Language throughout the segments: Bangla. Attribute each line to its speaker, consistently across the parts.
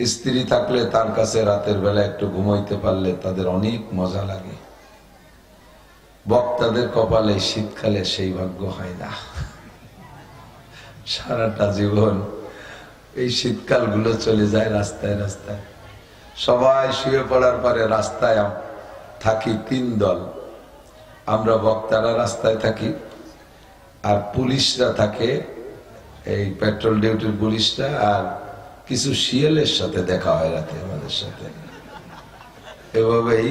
Speaker 1: স্ত্রী থাকলে তার কাছে রাতের বেলা একটু ঘুমাইতে পারলে তাদের অনেক মজা লাগে। বক্তাদের কপালে শীতকালে সেই ভাগ্য হয় না। সারাটা জীবন এই শীতকালগুলো চলে যায় রাস্তায় রাস্তায়। সবাই শুয়ে পড়ার পরে রাস্তায় থাকি তিন দল। আমরা বক্তারা রাস্তায় থাকি আর পুলিশরা থাকে, এই পেট্রোল ডিউটির পুলিশরা আর কিছু শিয়ালের সাথে দেখা হয় রাতে আমাদের সাথে। এভাবেই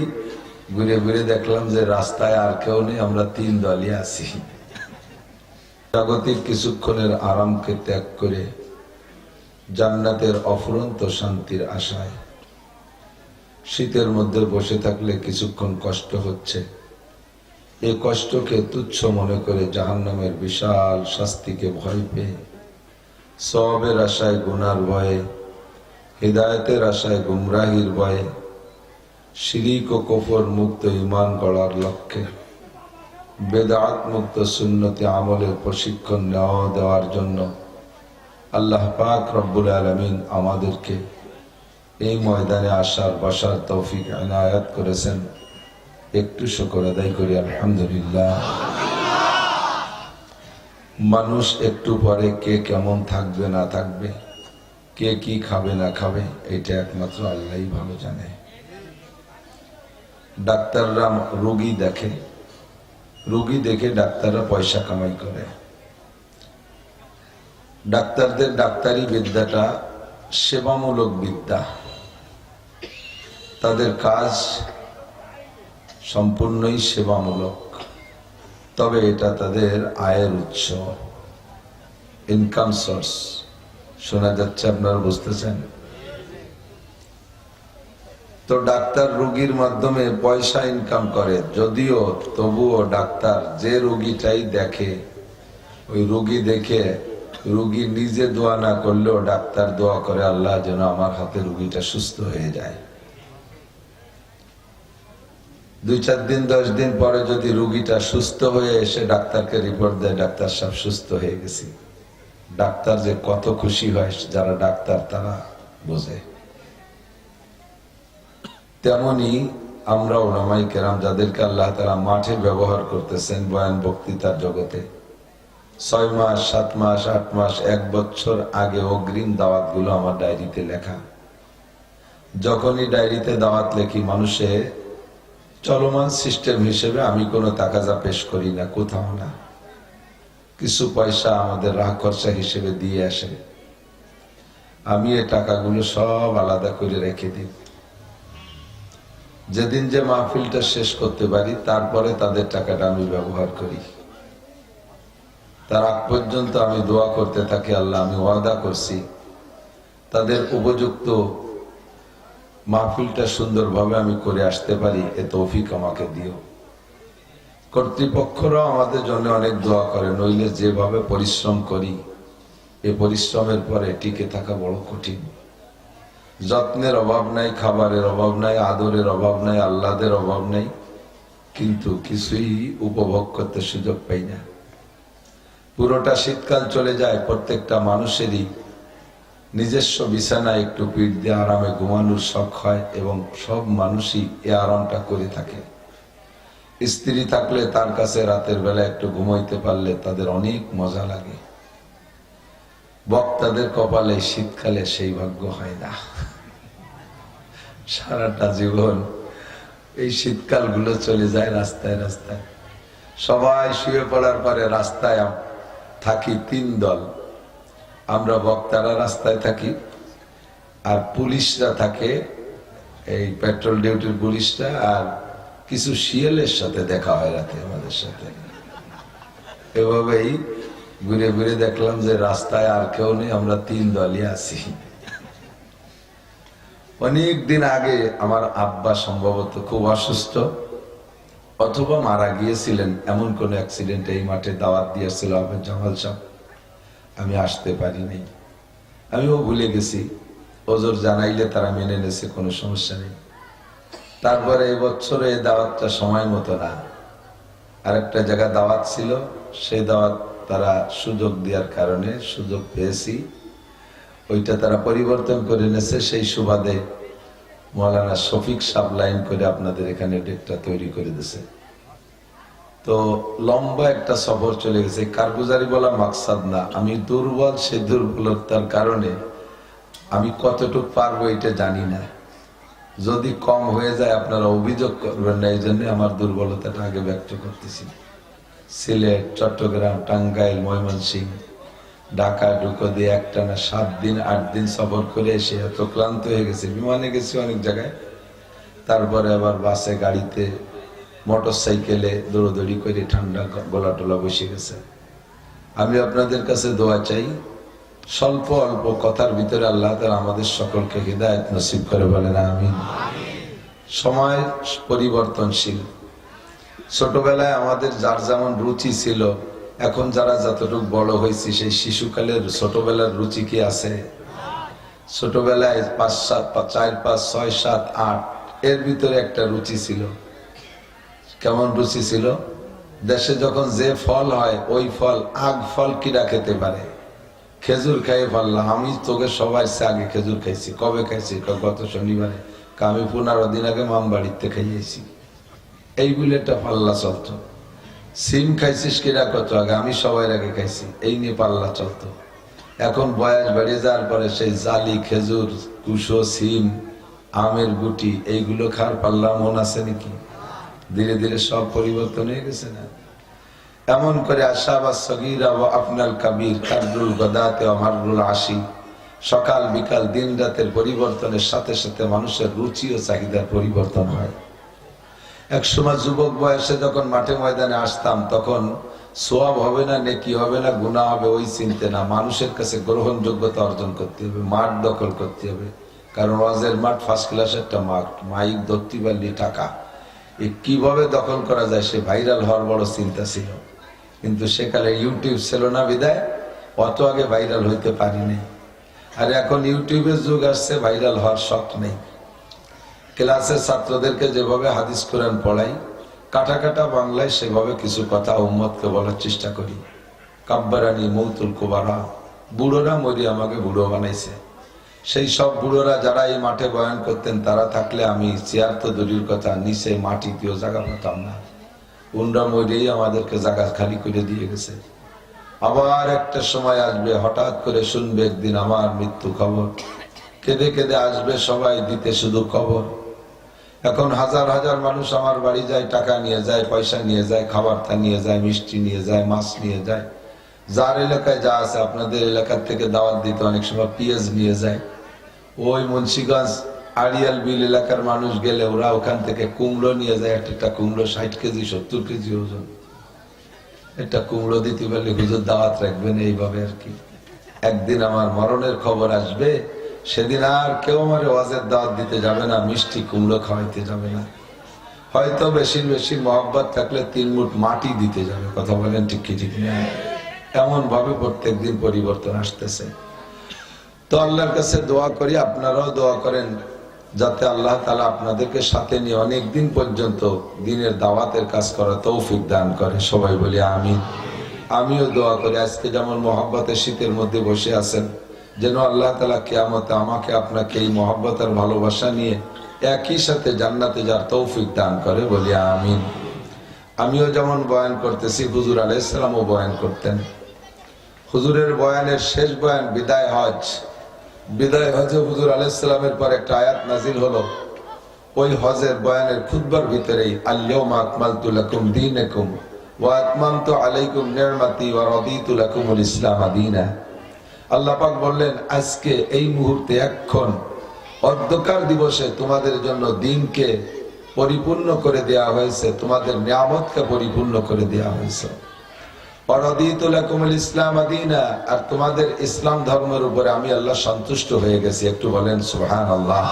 Speaker 1: ঘুরে ঘুরে দেখলাম যে রাস্তায় আর কেউ নেই, আমরা তিন দলই আছি। জাগতিক কিছুক্ষণের আরামকে ত্যাগ করে জান্নাতের অফুরন্ত শান্তির আশায় শীতের মধ্যে বসে থাকলে কিছুক্ষণ কষ্ট হচ্ছে। এই কষ্টকে তুচ্ছ মনে করে জাহান্নামের বিশাল শাস্তিকে ভয় পেয়ে সবের আশায় গুনার ভয়ে, হৃদায়তের আশায় গুমরাহির ভয়ে, শিরিক ও কফর মুক্ত ইমান গড়ার লক্ষ্যে, বেদাত মুক্ত সুন্নতি আমলের প্রশিক্ষণ নেওয়া দেওয়ার জন্য আল্লাহ পাক রব্বুল আলমিন আমাদেরকে এই ময়দানে আসার, বসার তৌফিক এনায়াত করেছেন। একটু শুকর আদায় করি, আলহামদুলিল্লাহ। মানুষ একটু পরে কে কেমন থাকবে, না থাকবে, কে কি খাবে, না খাবে এটা একমাত্র আল্লাহই ভালো জানে। ডাক্তাররা রোগী দেখে রোগী দেখে ডাক্তাররা পয়সা কামাই করে। ডাক্তারদের ডাক্তারি বিদ্যাটা সেবামূলক বিদ্যা। তাদের কাজ সম্পূর্ণই সেবামূলক। তবে এটা তাদের আয়ের উৎস। ইনকাম সোর্স শোনা যাচ্ছে আপনারা বুঝতেছেন? তো ডাক্তার রুগীর মাধ্যমে পয়সা ইনকাম করে, যদিও তবুও ডাক্তার যে রুগীটাই দেখে, ওই রুগী দেখে রুগী নিজে দোয়া না করলেও ডাক্তার দোয়া করে, আল্লাহ যেন আমার হাতে রুগীটা সুস্থ হয়ে যায়। দুই চার দিন, দশ দিন পরে যদি রুগীটা সুস্থ হয়ে এসে ডাক্তারকে রিপোর্ট দেয়, ডাক্তার সব সুস্থ হয়ে গেছি। ডাক্তার যে কত খুশি হয়, যারা ডাক্তার তারা বোঝে। তেমনি আমরা ওলামাই কেরাম যাদেরকে আল্লাহ তারা মাঠে ব্যবহার করতেছেন বয়ান বক্তৃতার জগতে, ছয় মাস, সাত মাস, আট মাস, এক বছর আগে অগ্রিম দাওয়াতগুলো আমার ডায়েরিতে লেখা। যখনই ডায়েরিতে দাওয়াত লেখি, মানুষে চলমান সিস্টেম হিসেবে আমি কোনো তাকাজা পেশ করি না, কোথাও না। কিছু পয়সা আমাদের রাহ খরচা হিসেবে দিয়ে আসে। আমি এ টাকাগুলো সব আলাদা করে রেখে দিই। যেদিন যে মাহফিলটা শেষ করতে পারি, তারপরে তাদের টাকাটা আমি ব্যবহার করি। তার আগ পর্যন্ত আমি দোয়া করতে থাকি, আল্লাহ আমি ওয়াদা করছি, তাদের উপযুক্ত মাহফিলটা সুন্দরভাবে আমি করে আসতে পারি, এ তৌফিক আমাকে দিও। কর্তৃপক্ষরাও আমাদের জন্য অনেক দোয়া করে, নইলে যেভাবে পরিশ্রম করি, এ পরিশ্রমের পরে টিকে থাকা বড় কঠিন। যত্নের অভাব নাই, খাবারের অভাব নাই, আদরের অভাব নাই, আহ্লাদের অভাব নাই, কিন্তু কিছুই উপভোগ করতে সুযোগ পাই না। পুরোটা শীতকাল চলে যায়, প্রত্যেকটা মানুষেরই নিজস্ব বিছানায় একটু পিঠ দিয়ে আরামে ঘুমানোর শখ হয় এবং সব মানুষই এ আরামটা করে থাকে। স্ত্রী থাকলে তার কাছে রাতের বেলা একটু ঘুমাইতে পারলে তাদের অনেক মজা লাগে। বক্তাদের কপালে শীতকালে সেই ভাগ্য হয় না। সারাটা জীবন এই শীতকালগুলো চলে যায় রাস্তায় রাস্তায়। সবাই শুয়ে পড়ার পরে রাস্তায় থাকি তিন দল। আমরা বক্তারা রাস্তায় থাকি আর পুলিশরা থাকে, এই পেট্রোল ডিউটির পুলিশরা আর কিছু শিয়ালের সাথে দেখা হয় রাতে আমাদের সাথে। এভাবেই ঘুরে ঘুরে দেখলাম যে রাস্তায় আর কেউ নেই, আমরা তিন দলই আছি। অনেক দিন আগে আমার আব্বা সম্ভবত খুব অসুস্থ, অথবা মারা গিয়েছিলেন, এমন কোন অ্যাক্সিডেন্ট এই মাঠে দাওয়াত দিয়েছিল আহমেদ জামাল সাহেব। আমি আসতে পারিনি। আমিও ভুলে গেছি। ওজোর জানাইলে তারা মেনে নেছে কোনো সমস্যা নেই। তারপরে এই বছরে এই দাওয়াতটা সময় মতো না। আরেকটা জায়গা দাওয়াত ছিল, সেই দাওয়াত তারা সুযোগ দেওয়ার কারণে সুযোগ পেয়েছি। ওইটা তারা পরিবর্তন করে এনেছে সেই সুবাদে মৌলানা শফিক সাব লাইন করে আপনাদের এখানে ডেটটা তৈরি করে দিছে তো লম্বা একটা সফর চলে গেছে। কারগুজারি বলা মাকসাদ না। আমি দুর্বল, সে দুর্বলতার কারণে আমি কতটুকু পারব এটা জানি না। যদি কম হয়ে যায়, আপনারা অভিযোগ করবেন না এই জন্য আমার দুর্বলতাটা আগে ব্যক্ত করতেছি। সিলেট, চট্টগ্রাম, টাঙ্গাইল, ময়মনসিংহ, ঢাকা ঢুকো দিয়ে একটা না সাত দিন, আট দিন সফর করে এসে এত ক্লান্ত হয়ে গেছে। বিমানে গেছি অনেক জায়গায়। তারপরে আবার বাসে, গাড়িতে মোটর সাইকেলে দৌড়দৌড়ি করে ঠান্ডা গলা টলা বসে গেছে। আমি আপনাদের কাছে দোয়া চাই, স্বল্প অল্প কথার ভিতরে আল্লাহ তালা আমাদের সকলকে হৃদায়ত নসিব করে বলেন আমি সময় পরিবর্তনশীল। ছোটবেলায় আমাদের যার যেমন রুচি ছিল, এখন যারা যতটুকু বড় হয়েছি, সেই শিশুকালের ছোটবেলার রুচি কি আছে? ছোটবেলায় পাঁচ সাত, চার পাঁচ, ছয় সাত, আট, এর ভিতরে একটা রুচি ছিল। কেমন রুচি ছিল? দেশে যখন যে ফল হয়, ওই ফল আগ ফল কিরা খেতে পারে? খেজুর খাইয়ে পারলাম আমি তোকে সবাই আগে খেজুর খাইছি। কবে খাইছি? গত শনিবারে। আমি পনেরো দিন আগে মাম বাড়িতে খাইয়েছি এই বলে একটা পাল্লা চলত। সিম খাইছিস কিরা কত আগে? আমি সবাই আগে খাইছি। এই নিয়ে পাল্লা চলত। এখন বয়স বেড়ে যাওয়ার পরে সেই জালি, খেজুর, কুশো, সিম, আমের গুটি, এইগুলো খাওয়ার পাল্লা মন আছে নাকি? ধীরে ধীরে সব পরিবর্তন হয়ে গেছে না। এমন করে আশা বা সগিরা ও আপনার কাবির গদাতে অমারুল সকাল বিকাল দিন রাতের পরিবর্তনের সাথে সাথে মানুষের রুচি ও চাহিদার পরিবর্তন হয়। এক সময় যুবক বয়সে যখন মাঠে ময়দানে আসতাম, তখন সোয়াব হবে না, নেকি হবে না গুণা হবে ওই চিনতে না। মানুষের কাছে গ্রহণযোগ্যতা অর্জন করতে হবে, মাঠ দখল করতে হবে। কারণ ওয়াজের মাঠ ফার্স্ট ক্লাস একটা মাঠ, মাইক, ধরতে পারলি টাকা কীভাবে দখল করা যায়, সে ভাইরাল হওয়ার বড় চিন্তা ছিল। কিন্তু সেকালে ইউটিউব ছিল না বিদায়, অত আগে ভাইরাল হইতে পারিনি। আর এখন ইউটিউবের যুগ আসছে, ভাইরাল হওয়ার শখ নেই। ক্লাসের ছাত্রদেরকে যেভাবে হাদিস কোরআন পড়াই, কাটা কাটা বাংলায় সেভাবে কিছু কথা উম্মতকে বলার চেষ্টা করি। কাব্বারানি মৌতুল কুবারা, বুড়োরা মরি আমাকে বুড়ো বানাইছে। সেই সব বুড়োরা যারা এই মাঠে বয়ান করতেন, তারা থাকলে আমি চেয়ার তো দূরের কথা, নিচে মাটিতেও জায়গা পেতাম না। উনরা মরেই আমাদেরকে জায়গা খালি করে দিয়ে গেছে। আবার একটা সময় আসবে, হঠাৎ করে শুনবে একদিন আমার মৃত্যু খবর। কেঁদে কেঁদে আসবে সবাই দিতে শুধু খবর। এখন হাজার হাজার মানুষ আমার বাড়ি যায়, টাকা নিয়ে যায়, পয়সা নিয়ে যায় খাবারটা নিয়ে যায়, মিষ্টি নিয়ে যায়, মাছ নিয়ে যায়। যার এলাকায় যা আছে, আপনাদের এলাকার থেকে দাওয়াত দিতে অনেক সময় পিএস নিয়ে যায়। ওই মুন্সিগঞ্জ আড়িয়াল বিল এলাকার মানুষ গেলে ওরা ওখান থেকে কুমড়ো নিয়ে যায়, একটা কুমড়ো ষাট কেজি, সত্তর কেজি ওজন। একটা কুমড়ো দিতে পারলে হুজুর দাওয়াত রাখবেন এইভাবে আর কি। একদিন আমার মরণের খবর আসবে, সেদিন আর কেউ আমার ওয়াজের দাওয়াত দিতে যাবে না, মিষ্টি কুমড়ো খাওয়াইতে যাবে না। হয়তো বেশি বেশি মহব্বত থাকলে তিন মুঠ মাটি দিতে যাবে, কথা বলেন ঠিক কি ঠিক না? এমন ভাবে প্রত্যেক দিন পরিবর্তন আসতেছে। তো আল্লাহর কাছে দোয়া করি, আপনারাও দোয়া করেন যাতে আল্লাহ তালা আপনাদেরকে সাথে নিয়ে অনেক দিন পর্যন্ত দিনের দাওয়াতের কাজ করা তৌফিক দান করে। সবাই বলি আমি আমিও দোয়া করি, আজকে যেমন মহাব্বতের শীতের মধ্যে বসে আছেন, যেন আল্লাহ তালা কেয়ামতে আমাকে আপনাকে এই মহাব্বতের ভালোবাসা নিয়ে একই সাথে জান্নাতে যার তৌফিক দান করে, বলি আমিন। আমিও যেমন বয়ান করতেছি, হুজুর আলাইসালামও বয়ান করতেন। হুজুরের বয়ানের শেষ বয়ান, বিদায় হজ। বিদায় হজে হুজুর আলাইসালামের পর একটা আয়াত নাজিল হলো। ওই হজের বয়ানের খুদবার ভিতরেই আল্লাহুম্মা আকমালতু লাকুম দীনাকুম ওয়া আতমামতু আলাইকুম নি'মাতি ওয়া রাদিতু লাকুমুল ইসলাম দীনা। বললেন, আজকে এই মুহূর্তে অর্ধকার দিবসে তোমাদের জন্য দিনকে পরিপূর্ণ করে দেয়া হয়েছে, তোমাদের নিয়ামতকে পরিপূর্ণ করে দেয়া হয়েছে। ইসলাম আর তোমাদের ইসলাম ধর্মের উপরে আমি আল্লাহ সন্তুষ্ট হয়ে গেছি। একটু বলেন সুহান আল্লাহ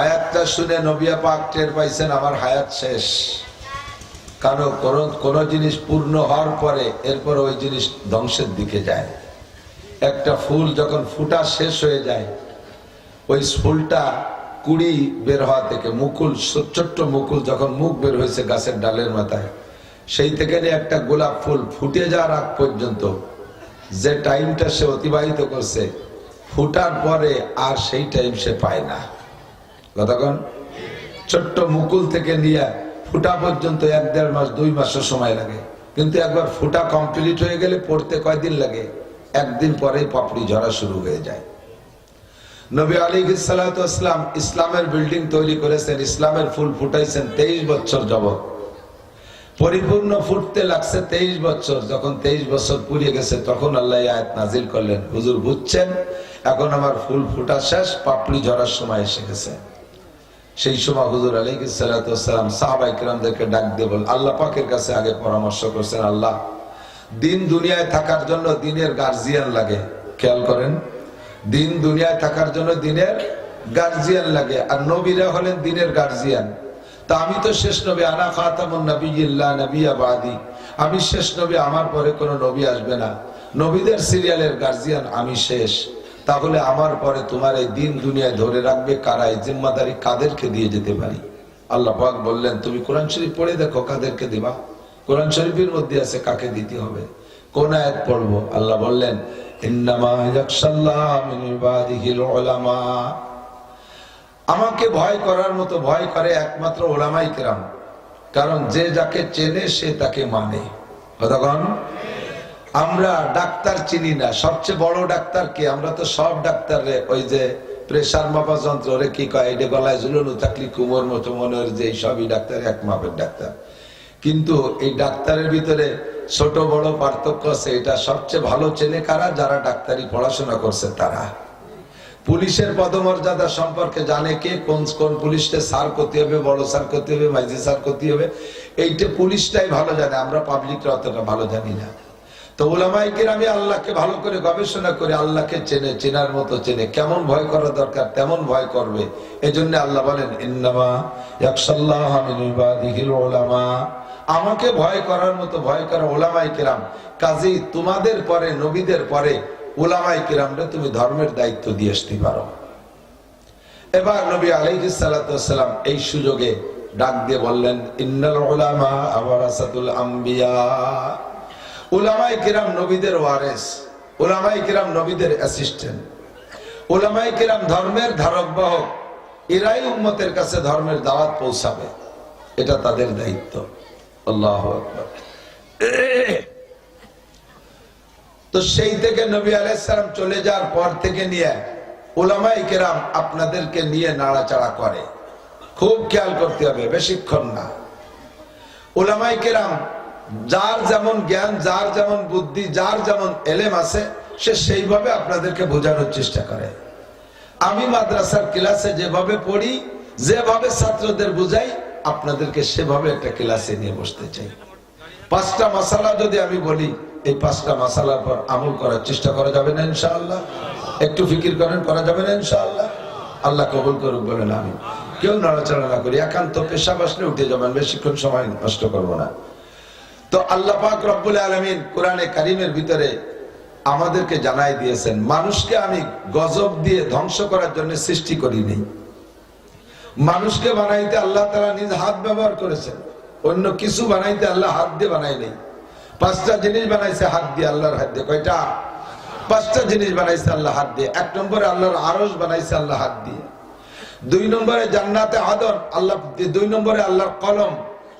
Speaker 1: আয়াতটা শুনে নবিয়া পাক টের পাইছেন, আমার হায়াত শেষ। কারণ কোন জিনিস পূর্ণ হওয়ার পরে, এরপর ওই জিনিস ধ্বংসের দিকে যায়। একটা ফুল যখন ফুটা শেষ হয়ে যায়, ওই ফুলটা কুড়ি বের হওয়া থেকে মুকুল, ছোট্ট মুকুল যখন মুখ বের হয়েছে গাছের ডালের মাথায় সেই থেকে একটা গোলাপ ফুল ফুটে যাওয়ার আগ পর্যন্ত যে টাইমটা সে অতিবাহিত করছে, ফুটার পরে আর সেই টাইম সে পায় না। কতক্ষণ ছোট্ট মুকুল থেকে নিয়ে ফুটা পর্যন্ত এক দেড় মাস, দুই মাসের সময় লাগে। কিন্তু একবার ফুটা কমপ্লিট হয়ে গেলে পড়তে কয়দিন লাগে? একদিন পরেই পাপড়ি ঝরা শুরু হয়ে যায়। নবী আলী সালাম ইসলামের বিল্ডিং তৈরি করেছেন, ইসলামের ফুল ফুটাইছেন তেইশ বছর যাবত পরিপূর্ণ ফুটতে লাগছে তেইশ বছর। যখন তেইশ বছর পুড়িয়ে গেছে, তখন আল্লাহ আয়াত নাজিল করলেন। হুজুর বুঝছেন? এখন আমার ফুল ফুটা শেষ, পাপড়ি ঝরার সময় এসে গেছে। সেই সময় হুজুর আলী সালাম সাহাবাই কিরামদেরকে ডাক দিয়ে বল আল্লাহ পাকের কাছে আগে পরামর্শ করছেন আল্লাহ। দিন দুনিয়ায় থাকার জন্য দিনের গার্জিয়ান লাগে। খেয়াল করেন, দিন দুনিয়ায় থাকার জন্য দিনের গার্জিয়ান লাগে। আর নবীরা হলেন দিনের গার্জিয়ান তা আমি তো শেষ নবী, আনা খাতামুন নবী নবিয়া বাদি। আমি শেষ নবী, আমার পরে কোনো নবী আসবে না। নবীদের সিরিয়ালের গার্জিয়ান আমি শেষ। তাহলে আমার পরে তোমার এই দিন দুনিয়ায় ধরে রাখবে কারা? এই জিম্মাদারি কাদেরকে দিয়ে যেতে পারি? আল্লাহ পাক বললেন, তুমি কোরআন শরীফ পড়ে দেখো, কাদেরকে দিবা? কোরআন শরীফের মধ্যে আছে কাকে দিতে হবে? কোন আয়াত পড়ব? আল্লাহ বললেন, ইন্নামা ইয়াখশাল্লাহ মিন ইবাদিহিল উলামা। আমাকে ভয় করার মতো ভয় করে একমাত্র ওলামাই কেরাম। কারণ যে যাকে চেনে, সে তাকে মানে। কতক্ষণ আমরা ডাক্তার চিনি না। সবচেয়ে বড় ডাক্তার কে? আমরা তো সব ডাক্তার রে। ওই যে প্রেশার মাপা যন্ত্র রে কি কয়? এটা গলায় ঝুলানো থাকলে কুমোর মতো মনে হয় যে সবই ডাক্তার, এক মাপের ডাক্তার। কিন্তু এই ডাক্তারের ভিতরে ছোট বড় পার্থক্য আছে। এটা সবচেয়ে ভালো চেনে কারা? যারা ডাক্তারি পড়াশোনা করছে, তারা। পুলিশের পদমর্যাদা সম্পর্কে জানে কে, কোন কোন পুলিশটা সার করতে হবে, বড় সার করতে হবে, মাইজি সার করতে হবে, এইটা পুলিশটাই ভালো জানে, আমরা পাবলিকরা অতটা ভালো জানি না। তো ওলামাইকের আমি আল্লাহকে ভালো করে গবেষণা করে আল্লাহকে চেনে, চেনার মতো চেনে, কেমন ভয় করা দরকার, তেমন ভয় করবে। এজন্য আল্লাহ বলেন ইবাদিহিল আমাকে ভয় করার মতো ভয় করা ওলামাই কেরাম তোমাদের পরে, নবীদের পরে ওলামাই কেরামরা তুমি ধর্মের দায়িত্ব দিয়ে আসতে পারো। এবার নবী আলাইহিস সালাম এই সুযোগে ডাক দিয়ে বললেন, ইন্নাল উলামা আওয়ারাসাতুল আম্বিয়া। উলামাই কিরাম নবীদের ওয়ারেস উলামাই কিরাম নবীদের অ্যাসিস্ট্যান্ট। উলামাই কিরাম ধর্মের ধারক বাহক, এরাই উম্মতের কাছে ধর্মের দাওয়াত পৌঁছাবে। এটা তাদের দায়িত্ব। আল্লাহ আকবার। তো সেই থেকে নবী আলাইসালাম চলে যাওয়ার পর থেকে নিয়ে ওলামাই কেরাম আপনাদেরকে নিয়ে নাড়াচাড়া করে। খুব খেয়াল করতে হবে, বেশিক্ষণ না। ওলামাই কেরাম যার যেমন জ্ঞান, যার যেমন বুদ্ধি, যার যেমন এলেম আছে, সে সেইভাবে আপনাদেরকে বোঝানোর চেষ্টা করে। আমি মাদ্রাসার ক্লাসে যেভাবে পড়ি, যেভাবে ছাত্রদের বুঝাই, আপনাদেরকে সেভাবে একটা ক্লাসে নিয়ে বসতে চাই। পাঁচটা মশালা যদি আমি বলি এই পাঁচটা মাসালার পর আমল করার চেষ্টা করা যাবে না ইনশাআল্লাহ। একটু ফিকির করেন, করা যাবে না ইনশাআল্লাহ। আল্লাহ কবুল করুক বলেন আমি কেউ নড়াচড়া না করি, একান্ত পেশা বসলে উঠে যাবেন, বেশিক্ষণ সময় নষ্ট করব না। তো আল্লাহ পাক রব্বুল আলমিন কোরআনে কারিমের ভিতরে আমাদেরকে জানাই দিয়েছেন, মানুষকে আমি গজব দিয়ে ধ্বংস করার জন্য সৃষ্টি করিনি মানুষকে বানাইতে আল্লাহ তারা নিজ হাত ব্যবহার করেছেন, অন্য কিছু বানাইতে আল্লাহ হাত দিয়ে বানাই নেই। পাঁচটা জিনিস বানাইছে হাত দিয়ে আল্লাহর হাত দিয়ে। কয়টা? পাঁচটা জিনিস বানাইছে আল্লাহ হাত দিয়ে। এক নম্বরে আল্লাহর আরস বানাইছে আল্লাহ হাত দিয়ে। দুই নম্বরে জান্নাতে আদর আল্লাহ দুই নম্বরে আল্লাহর কলম।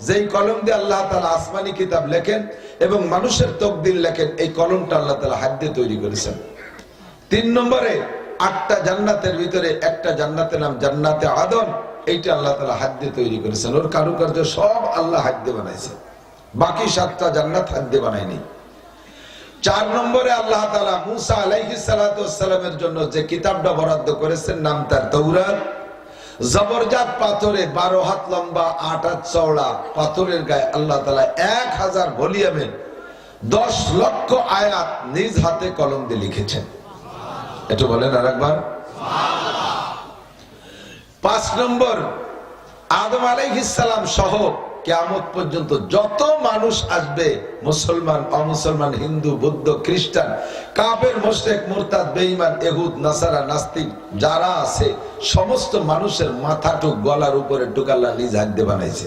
Speaker 1: যেই কলম দিয়ে আল্লাহ তালা আসমানি কিতাব লেখেন এবং মানুষের তকদিন লেখেন, এই কলমটা আল্লাহ তালা হাত দিয়ে তৈরি করেছেন। তিন নম্বরে আটটা জান্নাতের ভিতরে একটা জান্নাতের নাম জান্নাতে আদম এইটা আল্লাহ তালা হাত দিয়ে তৈরি করেছেন। ওর কারুকার্য সব আল্লাহ হাত দিয়ে বানাইছে বাকি সাতটা জান্নাত হাত দিয়ে বানায়নি। চার নম্বরে আল্লাহ তালা মুসা আলাইহি সালামের জন্য যে কিতাবটা বরাদ্দ করেছেন, নাম তার তৌরাত জবরজাত পাথরে বারো হাত লম্বা, আট হাত চওড়া পাথরের গায়ে আল্লাহ তালা এক হাজার ভলিউমের দশ লক্ষ আয়াত নিজ হাতে কলম দিয়ে লিখেছেন। একটু বলেন আর একবার পাঁচ নম্বর, আদম আলাইহিসালাম সহ কেয়ামত পর্যন্ত যত মানুষ আসবে, মুসলমান, অমুসলমান, হিন্দু, বৌদ্ধ, খ্রিস্টান কাবের মোশেক মুরতাদ, বেঈমান এহুদ নাসারা, নাস্তিক, যারা আছে, সমস্ত মানুষের মাথাটুক, গলার উপরে টুকাল্লা নিজ হাত দিয়ে বানাইছে।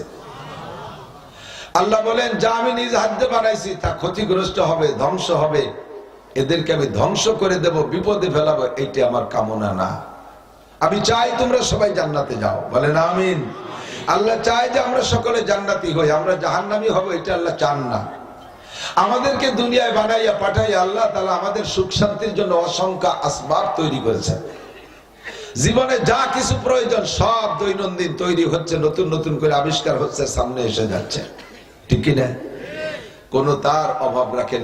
Speaker 1: আল্লাহ বলেন, যা আমি নিজ হাত দিয়ে বানাইছি, তা ক্ষতিগ্রস্ত হবে, ধ্বংস হবে। এদেরকে আমি ধ্বংস করে দেব, বিপদে ফেলাবো, এইটা আমার কামনা না। আমি চাই তোমরা সবাই জান্নাতে যাও। বলেন, আমিন। আল্লাহ চায় যে আমরা সকলে জান্নাতি হই, আমরা জাহান্নামি হব, এটা আল্লাহ চান না। আমাদেরকে দুনিয়ায় বানাইয়া পাঠাইয়া আল্লাহ তালা আমাদের সুখ শান্তির জন্য অসংখ্য আসবাব তৈরি করেছেন। জীবনে যা কিছু প্রয়োজন সব দৈনন্দিন তৈরি হচ্ছে, নতুন নতুন করে আবিষ্কার হচ্ছে, সামনে এসে যাচ্ছে। ঠিক কিনা কোনো তার অভাব রাখেন